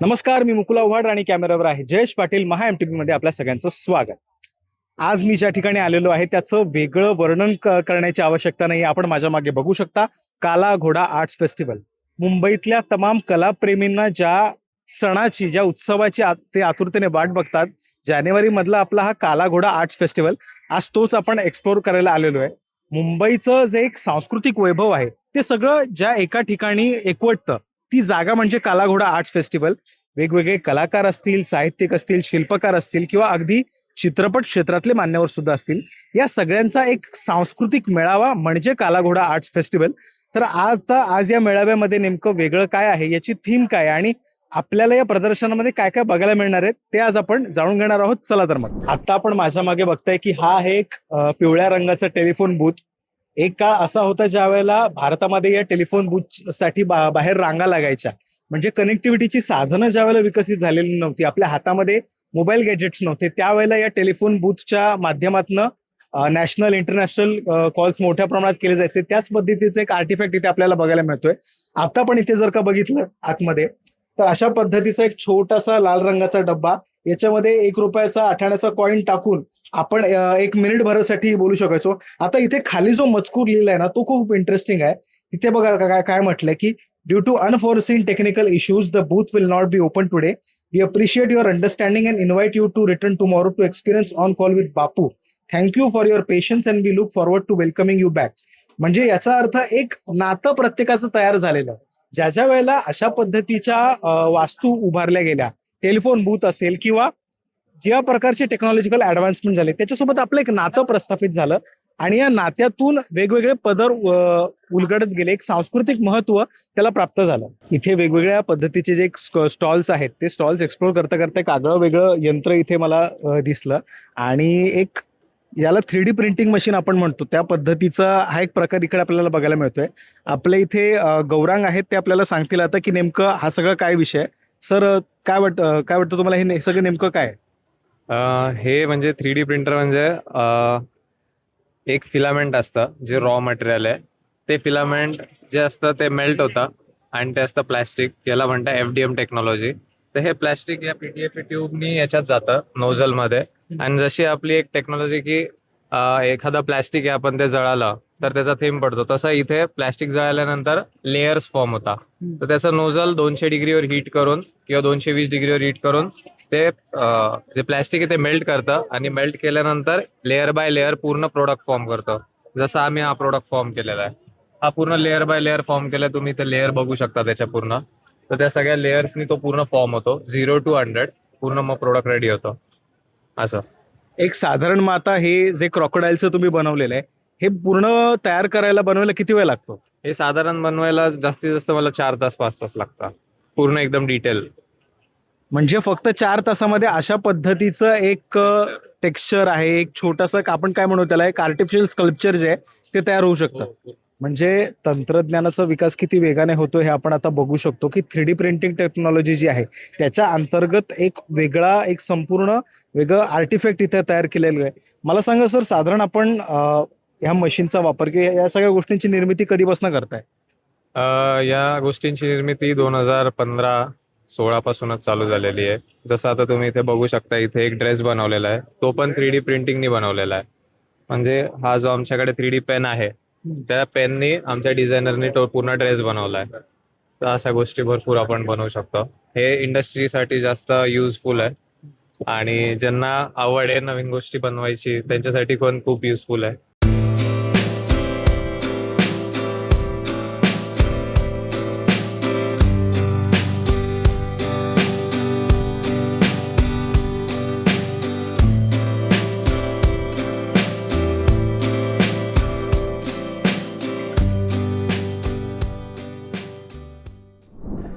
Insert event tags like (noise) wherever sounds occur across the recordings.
नमस्कार मी मुकुला उहाड आणि कॅमेरावर आहे जयेश पाटील महा एम टी मध्ये आपल्या सगळ्यांचं स्वागत. आज मी ज्या ठिकाणी आलेलो आहे त्याचं वेगळं वर्णन करण्याची आवश्यकता नाही आपण माझ्या मागे बघू शकता काला घोडा आर्ट्स फेस्टिवल. मुंबईतल्या तमाम कलाप्रेमींना ज्या सणाची ज्या उत्सवाची ते आतुरतेने वाट बघतात जानेवारी मधला आपला हा काला घोडा आर्ट्स फेस्टिवल आज तोच आपण एक्सप्लोर करायला आलेलो आहे. मुंबईचं जे एक सांस्कृतिक वैभव आहे ते सगळं ज्या एका ठिकाणी एकवटतं ती जागा म्हणजे कालाघोडा आर्ट्स फेस्टिवल. वेगवेगळे कलाकार असतील साहित्यिक असतील शिल्पकार असतील किंवा अगदी चित्रपट क्षेत्रातले मान्यवर सुद्धा असतील या सगळ्यांचा एक सांस्कृतिक मेळावा म्हणजे कालाघोडा आर्ट्स फेस्टिवल. तर आता आज या मेळाव्यामध्ये नेमकं वेगळं काय आहे याची थीम काय आहे आणि आपल्याला या प्रदर्शनामध्ये काय काय बघायला मिळणार आहे ते आज आपण जाणून घेणार आहोत. चला तर मग. आता आपण माझ्या मागे बघताय की हा आहे एक पिवळ्या रंगाचा टेलिफोन बूथ एक काळ असा होता ज्या वेळेला भारतामध्ये या टेलिफोन बूथसाठी बा- बाहेर रांगा लागायच्या. म्हणजे कनेक्टिव्हिटीची साधनं ज्या वेळेला विकसित झालेली नव्हती आपल्या हातामध्ये मोबाईल गॅजेट्स नव्हते त्यावेळेला या टेलिफोन बूथच्या माध्यमातून नॅशनल इंटरनॅशनल कॉल्स मोठ्या प्रमाणात केले जायचे. त्याच पद्धतीचं एक आर्टिफॅक्ट इथे आपल्याला बघायला मिळतोय. आता पण इथे जर का बघितलं आतमध्ये तर अशा पद्धतीचा एक छोटासा लाल रंगाचा डब्बा याच्यामध्ये एक रुपयाचा आठाण्याचा कॉईन टाकून आपण एक मिनिट भरासाठी बोलू शकायचो. आता इथे खाली जो मजकूर लिहिलाय ना तो खूप इंटरेस्टिंग आहे. तिथे बघा काय काय म्हटलंय की due to unforeseen technical issues the booth will not be open today we appreciate your understanding and invite you to return tomorrow to experience on call with Bapu thank you for your patience and we look forward to welcoming you back म्हणजे याचा अर्थ एक नातं प्रत्येकाचं तयार झालेलं आहे. ज्या ज्या वेळेला अशा पद्धतीच्या वास्तू उभारल्या गेल्या टेलिफोन बूथ असेल किंवा ज्या प्रकारचे टेक्नॉलॉजिकल ऍडव्हान्समेंट झाले त्याच्यासोबत आपलं एक नातं प्रस्थापित झालं आणि या नात्यातून वेगवेगळे पदर उलगडत गेले. एक सांस्कृतिक महत्त्व त्याला प्राप्त झालं. इथे वेगवेगळ्या पद्धतीचे जे स्टॉल्स आहेत ते स्टॉल्स एक्सप्लोर करता करता एक आगळं वेगळं यंत्र इथे मला दिसलं. आणि एक याला थ्री डी प्रिंटिंग मशीन आपण म्हणतो. त्या पद्धतीचा हा एक प्रकार इकडे आपल्याला बघायला मिळतोय. आपल्या इथे गौरांग आहेत ते आपल्याला सांगतील आता की नेमकं हा सगळं काय विषय सर काय वाटतं काय वाटतं तुम्हाला हे सगळं नेमकं काय हे म्हणजे थ्री डी प्रिंटर म्हणजे एक फिलामेंट असतं जे रॉ मटेरियल आहे. ते फिलामेंट जे असतं ते मेल्ट होतं. आणि ते असतं प्लॅस्टिक याला म्हणतात एफ डी एम टेक्नॉलॉजी तर हे प्लॅस्टिक या पीटीएफ ट्यूबनी याच्यात जातं नोझलमध्ये आणि जशी आपली एक टेक्नॉलॉजी की अ, एखादं प्लॅस्टिक आहे आपण ते जळालं तर त्याचा थेंब पडतो. तसं इथे प्लॅस्टिक जळाल्यानंतर लेयर्स फॉर्म होता. तर त्याचं नोझल दोनशे डिग्रीवर हीट करून किंवा दोनशे वीस डिग्रीवर हीट करून ते जे प्लॅस्टिक आहे ते मेल्ट करतं आणि मेल्ट केल्यानंतर लेअर बाय लेअर पूर्ण प्रोडक्ट फॉर्म करतं. जसं आम्ही हा प्रोडक्ट फॉर्म केलेला आहे. हा पूर्ण लेअर बाय लेअर फॉर्म केला तुम्ही ते लेअर बघू शकता त्याच्या पूर्ण. तर त्या सगळ्या लेअर्सनी तो पूर्ण फॉर्म होतो. झिरो टू हंड्रेड पूर्ण मग प्रोडक्ट रेडी होतो. असं. एक साधारण मग आता हे जे क्रॉकोडाईलचं तुम्ही बनवलेलं आहे हे पूर्ण तयार करायला बनवायला किती वेळ लागतो? हे साधारण बनवायला जास्तीत जास्त मला चार तास पाच तास लागतात. पूर्ण एकदम डिटेल म्हणजे फक्त चार तासामध्ये अशा पद्धतीचं एक टेक्स्चर आहे एक छोटासा आपण काय म्हणू त्याला एक आर्टिफिशियल स्कल्पचर जे आहे ते तयार होऊ शकतं. म्हणजे तंत्रज्ञानाचा विकास किती वेगाने होतो हे आपण आता बघू शकतो की थ्री डी प्रिंटिंग टेक्नॉलॉजी जी आहे त्याच्या अंतर्गत एक वेगळा एक संपूर्ण वेगळं आर्टिफॅक्ट इथे तयार केलेलं आहे. मला सांगा सर साधारण आपण ह्या मशीनचा वापर किंवा या सगळ्या गोष्टींची निर्मिती कधीपासून करताय? या गोष्टींची निर्मिती दोन हजार पंधरा सोळा पासूनच चालू झालेली आहे. जसं आता तुम्ही इथे बघू शकता इथे एक ड्रेस बनवलेला आहे. तो पण थ्री डी प्रिंटिंगनी बनवलेला आहे. म्हणजे हा जो आमच्याकडे थ्री डी पेन आहे त्या पेननी आमच्या डिझायनरनी तो पूर्ण ड्रेस बनवलाय. तर अशा गोष्टी भरपूर आपण बनवू शकतो. हे इंडस्ट्रीसाठी जास्त युजफुल आहे. आणि ज्यांना आवड आहे नवीन गोष्टी बनवायची त्यांच्यासाठी पण खूप युजफुल आहे.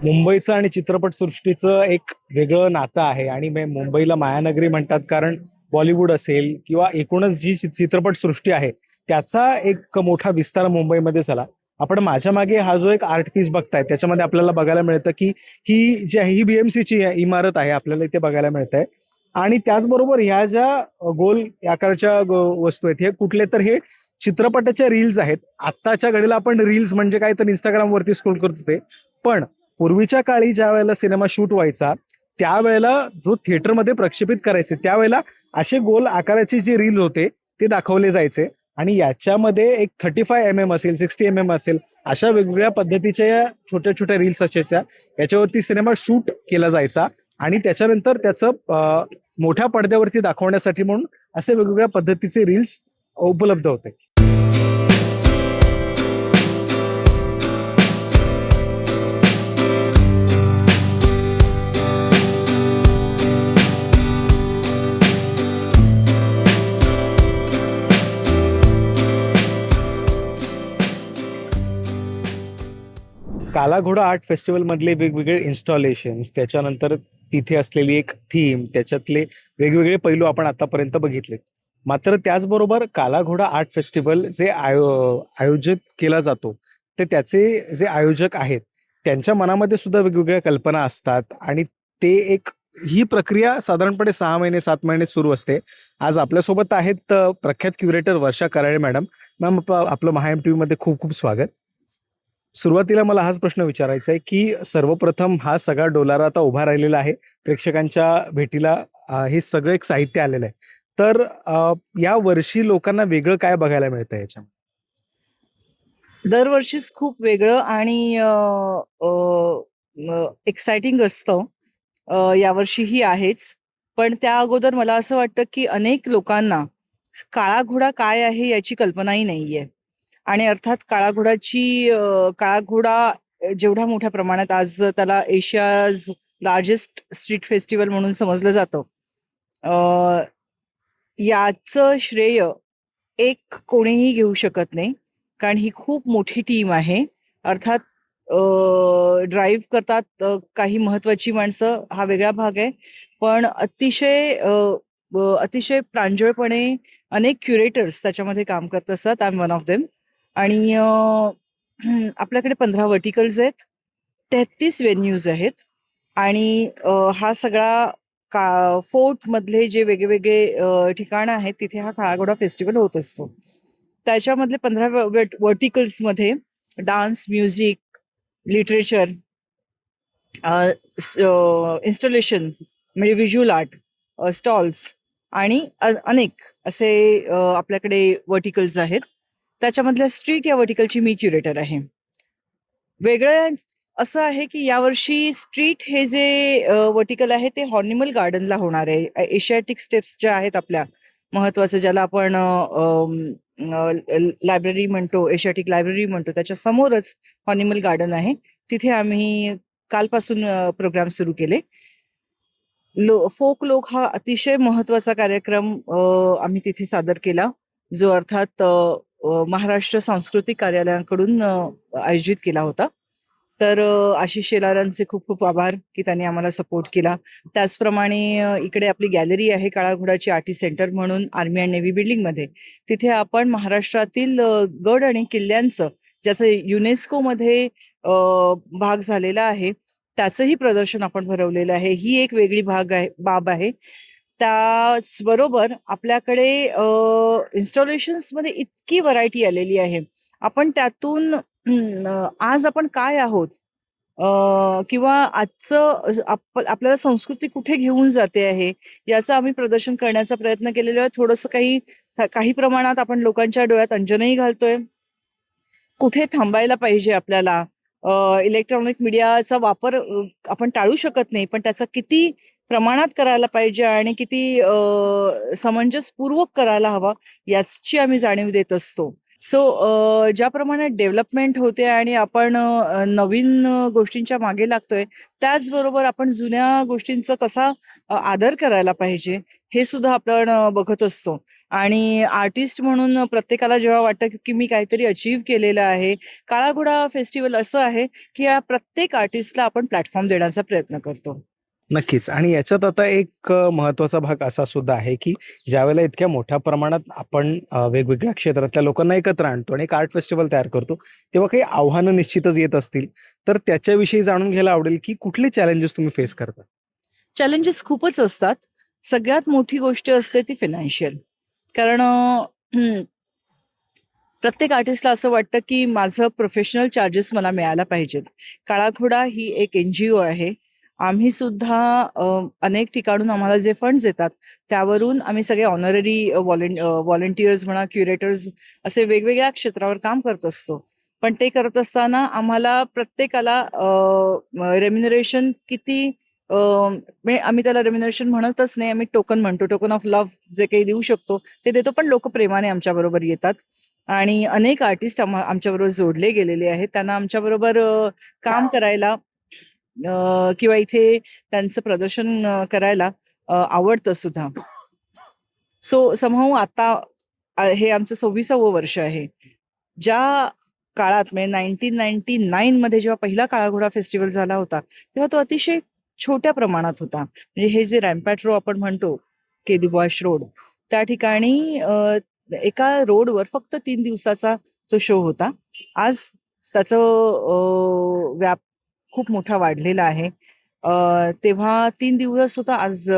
मुंबईचं आणि चित्रपटसृष्टीचं एक वेगळं नातं आहे. आणि मुंबईला मायानगरी म्हणतात कारण बॉलिवूड असेल किंवा एकूणच जी चित्रपट चित्रपटसृष्टी आहे त्याचा एक मोठा विस्तार मुंबईमध्ये झाला. आपण माझ्या मागे हा जो एक आर्ट पीस बघताय त्याच्यामध्ये आपल्याला बघायला मिळतं की ही जी आहे ही बीएमसीची इमारत आहे आपल्याला इथे बघायला मिळत आहे आणि त्याचबरोबर ह्या ज्या गोल आकाराच्या वस्तू आहेत हे कुठले तर हे चित्रपटाच्या रील्स आहेत. आत्ताच्या घडीला आपण रील्स म्हणजे काय तर इंस्टाग्रामवरती स्क्रोल करतो ते पण पूर्वीच्या काळी ज्या वेळेला सिनेमा शूट व्हायचा त्यावेळेला जो थिएटरमध्ये प्रक्षेपित करायचे त्यावेळेला असे गोल आकाराचे जे रील होते ते दाखवले जायचे. आणि याच्यामध्ये एक थर्टी फाय एम एम असेल सिक्स्टी एम एम असेल अशा वेगवेगळ्या पद्धतीच्या छोट्या छोट्या रील्स असायच्या. याच्यावरती सिनेमा शूट केला जायचा आणि त्याच्यानंतर त्याचं मोठ्या पडद्यावरती दाखवण्यासाठी म्हणून असे वेगवेगळ्या पद्धतीचे रील्स उपलब्ध होते. कालाघोडा आर्ट फेस्टिवल मधले वेगवेगळे इन्स्टॉलेशन्स त्याच्यानंतर तिथे असलेली एक थीम त्याच्यातले वेगवेगळे पैलू आपण आतापर्यंत बघितले. मात्र त्याचबरोबर कालाघोडा आर्ट फेस्टिवल जे आयो आयोजित केला जातो ते त्याचे जे आयोजक आहेत त्यांच्या मनामध्ये सुद्धा वेगवेगळ्या कल्पना असतात आणि ते एक ही प्रक्रिया साधारणपणे सहा महिने सात महिने सुरू असते. आज आपल्यासोबत आहेत प्रख्यात curator Varsha Karale madam. Ma'am आपलं महा एम टी मध्ये खूप खूप स्वागत. सुरुवातीला मला हाच प्रश्न विचारायचा आहे की सर्वप्रथम हा सगळा डोलारा आता उभा राहिलेला आहे. प्रेक्षकांच्या भेटीला हे सगळं एक साहित्य आलेलं आहे. तर या वर्षी लोकांना वेगळं काय बघायला मिळतं याच्या दरवर्षीच खूप वेगळं आणि एक्साइटिंग असतं. यावर्षीही आहेच. पण त्या अगोदर मला असं वाटतं की अनेक लोकांना काळा घोडा काय आहे याची कल्पनाही नाहीये. आणि अर्थात काळा घोडाची काळा घोडा जेवढ्या मोठ्या प्रमाणात आज त्याला एशियाज लार्जेस्ट स्ट्रीट फेस्टिवल म्हणून समजलं जातं. याचं श्रेय एक कोणीही घेऊ शकत नाही कारण ही खूप मोठी टीम आहे. अर्थात ड्राईव्ह करतात काही महत्वाची माणसं हा वेगळा भाग आहे. पण अतिशय अतिशय प्रांजळपणे अनेक क्युरेटर्स त्याच्यामध्ये काम करत असतात. I am one of them आणि (clears throat) आपल्याकडे पंधरा वर्टिकल्स आहेत तेहतीस वेन्यूज आहेत आणि हा सगळा का फोर्टमधले जे वेगवेगळे ठिकाणं आहेत तिथे हा काळागोडा फेस्टिवल होत असतो. त्याच्यामधले पंधरा वर्टिकल्समध्ये डान्स म्युझिक लिटरेचर इन्स्टॉलेशन म्हणजे व्हिज्युअल आर्ट स्टॉल्स आणि अनेक असे आपल्याकडे वर्टिकल्स आहेत. त्याच्यामधल्या स्ट्रीट या वर्टिकलची मी क्युरेटर आहे. वेगळं असं आहे की यावर्षी स्ट्रीट हे जे वर्टिकल आहे ते हॉर्निमल गार्डनला होणार आहे. एशियाटिक स्टेप्स ज्या आहेत आपल्या महत्वाचं ज्याला आपण लायब्ररी म्हणतो एशियाटिक लायब्ररी म्हणतो त्याच्या समोरच हॉर्निमल गार्डन आहे. तिथे आम्ही कालपासून प्रोग्राम सुरू केले. लो फोक लोक हा अतिशय महत्त्वाचा कार्यक्रम आम्ही तिथे सादर केला. जो अर्थात महाराष्ट्र सांस्कृतिक कार्यालयाकडून आयोजित केला होता. तर आशिष शेलारांचे खूप खूप आभार की त्यांनी आम्हाला सपोर्ट केला. त्याचप्रमाणे इकडे आपली गॅलरी आहे काळाघोडाची आर्टी सेंटर म्हणून आर्मी अँड नेव्ही बिल्डिंगमध्ये. तिथे आपण महाराष्ट्रातील गड आणि किल्ल्यांचं ज्याचं युनेस्को मध्ये भाग झालेला आहे त्याचंही प्रदर्शन आपण भरवलेलं आहे. ही एक वेगळी भाग आहे बाब आहे. त्याचबरोबर आपल्याकडे इन्स्टॉलेशन्समध्ये इतकी व्हरायटी आलेली आहे. आपण त्यातून आज आपण काय आहोत? किंवा आजचं आप- आपल्याला संस्कृती कुठे घेऊन जाते आहे? याचं आम्ही प्रदर्शन करण्याचा प्रयत्न केलेला आहे. थोडंसं काही काही प्रमाणात आपण लोकांच्या डोळ्यात अंजनही घालतोय. कुठे थांबायला पाहिजे आपल्याला? इलेक्ट्रॉनिक मीडियाचा वापर आपण टाळू शकत नाही. पण त्याचा किती प्रमाणात करायला पाहिजे आणि किती अ, समंजसपूर्वक करायला हवा याची आम्ही जाणीव देत असतो. सो ज्याप्रमाणे डेव्हलपमेंट होते आणि आपण नवीन गोष्टींच्या मागे लागतोय त्याचबरोबर आपण जुन्या गोष्टींचा कसा आदर करायला पाहिजे हे सुद्धा आपण बघत असतो. आणि आर्टिस्ट म्हणून प्रत्येकाला जेव्हा वाटतं की- मी काहीतरी अचीव केलेलं आहे काळा घोडा फेस्टिवल असं आहे की या प्रत्येक आर्टिस्टला आपण प्लॅटफॉर्म देण्याचा प्रयत्न करतो. नक्कीच. आणि याच्यात आता एक महत्त्वाचा भाग असा सुद्धा आहे की ज्यावेळेला इतक्या मोठ्या प्रमाणात आपण वेगवेगळ्या क्षेत्रातल्या लोकांना एकत्र आणतो आणि एक आर्ट फेस्टिवल तयार करतो तेव्हा काही आव्हानं निश्चितच येत असतील. तर त्याच्याविषयी जाणून घ्यायला आवडेल की कुठले चॅलेंजेस तुम्ही फेस करता? चॅलेंजेस खूपच असतात. सगळ्यात मोठी गोष्ट असते ती फिनान्शियल कारण प्रत्येक आर्टिस्टला असं वाटतं की माझं प्रोफेशनल चार्जेस मला मिळायला पाहिजेत. काळाखोडा ही एक एन जी ओ आहे. आम्ही सुद्धा अनेक ठिकाणून आम्हाला जे फंड्स येतात त्यावरून आम्ही सगळे ऑनररी व्हॉलेंटियर्स म्हणा क्युरेटर्स असे वेगवेगळ्या क्षेत्रावर काम करत असतो. पण ते करत असताना आम्हाला प्रत्येकाला रेम्युनरेशन किती म्हणजे आम्ही त्याला रेम्युनरेशन म्हणतच नाही आम्ही टोकन म्हणतो. टोकन ऑफ लव्ह जे काही देऊ शकतो ते देतो पण लोक प्रेमाने आमच्या बरोबर येतात. आणि अनेक आर्टिस्ट आमच्या बरोबर जोडले गेलेले आहेत. त्यांना आमच्या बरोबर काम करायला किंवा इथे त्यांचं प्रदर्शन करायला आवडतं सुद्धा. सो समहाऊ आता हे आमचं सव्वीसावं वर्ष आहे. ज्या काळात म्हणजे नाईन्टीन नाईन्टी नाईन मध्ये जेव्हा पहिला काळाघोडा फेस्टिवल झाला होता तेव्हा तो अतिशय छोट्या प्रमाणात होता. म्हणजे हे जे रॅम्पॅट रो आपण म्हणतो केदी बॉयश रोड त्या ठिकाणी एका रोडवर फक्त तीन दिवसाचा तो शो होता. आज त्याचं व्याप खूप मोठा वाढलेला आहे. तेव्हा तीन दिवस होता. आज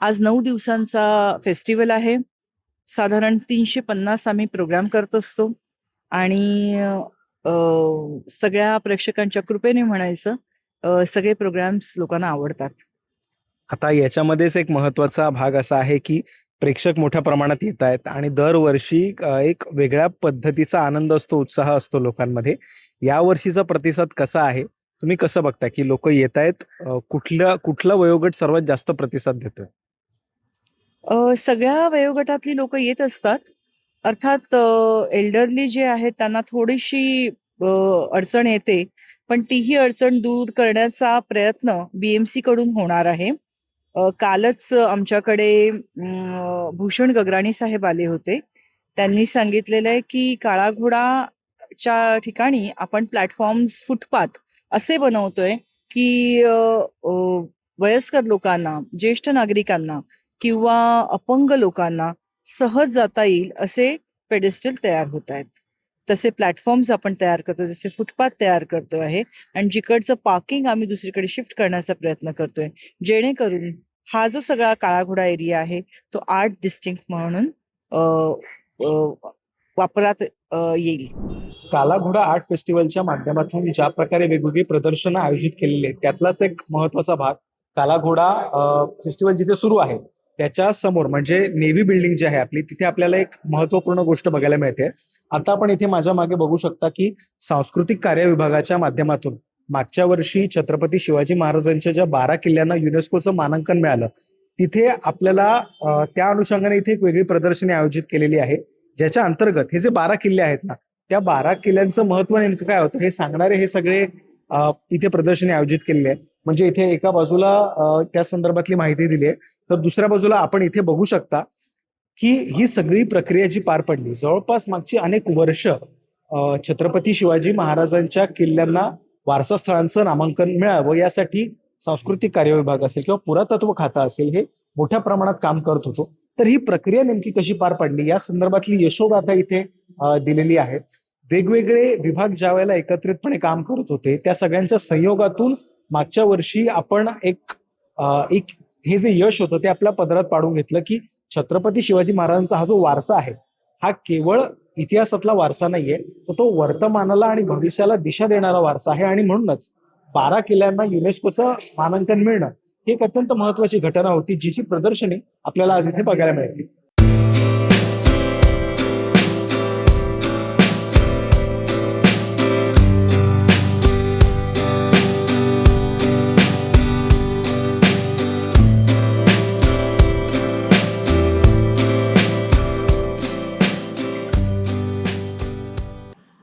आज नऊ दिवसांचा फेस्टिवल आहे. साधारण तीनशे पन्नास आम्ही प्रोग्राम करत असतो. आणि सगळ्या प्रेक्षकांच्या कृपेने म्हणायचं सगळे प्रोग्राम्स लोकांना आवडतात. आता याच्यामध्येच एक महत्त्वाचा भाग असा आहे की प्रेक्षक मोठ्या प्रमाणात येत आहेत. आणि दरवर्षी एक वेगळ्या पद्धतीचा आनंद असतो उत्साह असतो लोकांमध्ये. या वर्षीचा प्रतिसाद कसा आहे? तुम्ही कसं बघता की लोक येत आहेत कुठल्या कुठला वयोगट सर्वात जास्त प्रतिसाद देतोय? सगळ्या वयोगटातली लोक येत असतात. अर्थात एल्डरली जे आहेत त्यांना थोडीशी अडचण येते. पण तीही अडचण दूर करण्याचा प्रयत्न बीएमसी कडून होणार आहे. कालच आमच्याकडे भूषण गगराणी साहेब आले होते. त्यांनी सांगितलेलं आहे की काळा च्या ठिकाणी आपण प्लॅटफॉर्म्स फुटपाथ असे बनवतोय की वयस्कर लोकांना ज्येष्ठ नागरिकांना किंवा अपंग लोकांना सहज जाता येईल असे पेडेस्टल तयार होत आहेत. तसे प्लॅटफॉर्म्स आपण तयार करतो जसे फुटपाथ तयार करतो आहे आणि जिकडचं पार्किंग आम्ही दुसरीकडे शिफ्ट करण्याचा प्रयत्न करतोय जेणेकरून हा जो सगळा काळाघोडा एरिया आहे तो आर्ट डिस्टिंक्ट म्हणून वापरात येईल. काला घोडा आर्ट फेस्टिवलच्या माध्यमातून ज्या प्रकारे वेगवेगळी प्रदर्शनं आयोजित केलेली आहेत त्यातलाच एक महत्त्वाचा भाग काला घोडा फेस्टिवल जिथे सुरू आहे त्याच्यासमोर म्हणजे नेव्ही बिल्डिंग जी आहे आपली तिथे आपल्याला एक महत्त्वपूर्ण गोष्ट बघायला मिळते. आता आपण इथे माझ्या मागे बघू शकता की सांस्कृतिक कार्य विभागाच्या माध्यमातून मागच्या वर्षी छत्रपती शिवाजी महाराजांच्या ज्या बारा किल्ल्यांना युनेस्कोचं मानांकन मिळालं तिथे आपल्याला त्या अनुषंगाने इथे एक वेगळी प्रदर्शनी आयोजित केलेली आहे. ज्याच्या अंतर्गत हे जे बारा किल्ले आहेत ना त्या बारा किल्ल्यांचं महत्त्व नेमकं काय होतं? हे सांगणारे हे सगळे इथे प्रदर्शनी आयोजित केलेले आहेत. म्हणजे इथे एका बाजूला त्या संदर्भातली माहिती दिली आहे. तर दुसऱ्या बाजूला आपण इथे बघू शकता की ही सगळी प्रक्रिया जी पार पडली जवळपास मागची अनेक वर्ष छत्रपती शिवाजी महाराजांच्या किल्ल्यांना वारसा स्थळांचं नामांकन मिळावं यासाठी सांस्कृतिक कार्य विभाग असेल किंवा पुरातत्व खातं असेल हे मोठ्या प्रमाणात काम करत होतो. तर ही प्रक्रिया नेमकी कशी पार पडली? या संदर्भातली यशोगाथा इथे दिलेली आहे. वेगवेगळे विभाग ज्या वेळेला एकत्रितपणे काम करत होते त्या सगळ्यांच्या संयोगातून मागच्या वर्षी आपण एक एक हे जे यश होतं ते आपल्या पदरात पाडून घेतलं की छत्रपती शिवाजी महाराजांचा हा जो वारसा आहे हा केवळ इतिहासातला वारसा नाहीये तर तो वर्तमानाला आणि भविष्याला दिशा देणारा वारसा आहे. आणि म्हणूनच बारा किल्ल्यांना युनेस्कोचं मानांकन मिळणं ही एक अत्यंत महत्वाची घटना होती जिची प्रदर्शनी आपल्याला आज इथे बघायला मिळतील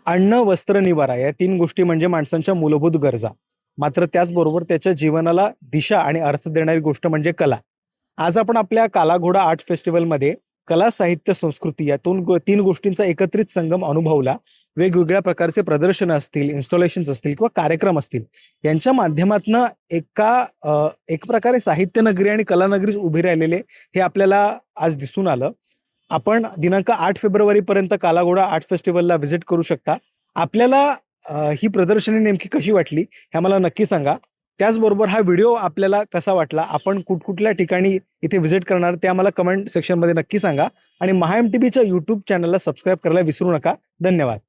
अन्न वस्त्र निवारा या तीन गोष्टी म्हणजे माणसांच्या मूलभूत गरजा. मात्र त्याचबरोबर त्याच्या जीवनाला दिशा आणि अर्थ देणारी गोष्ट म्हणजे कला. आज आपण आपल्या कालाघोडा आर्ट फेस्टिवलमध्ये कला साहित्य संस्कृती या दोन तीन गोष्टींचा एकत्रित संगम अनुभवला. वेगवेगळ्या प्रकारचे प्रदर्शन असतील इन्स्टॉलेशन्स असतील किंवा कार्यक्रम असतील यांच्या माध्यमातून एका एक प्रकारे साहित्य नगरी आणि कला नगरीच उभी राहिलेले हे आपल्याला आज दिसून आलं. आपण दिनांक आठ फेब्रुवारीपर्यंत कालाघोडा आर्ट फेस्टिवलला व्हिजिट करू शकता. आपल्याला अ, ही प्रदर्शनी नेमकी कशी वाटली हे मला नक्की सांगा. त्याचबरोबर हा व्हिडिओ आपल्याला कसा वाटला आपण कुठकुठल्या ठिकाणी इथे व्हिजिट करणार ते आम्हाला कमेंट सेक्शनमध्ये नक्की सांगा. आणि महा एम टी बीच्या यूट्यूब चॅनलला सबस्क्राईब करायला विसरू नका. धन्यवाद.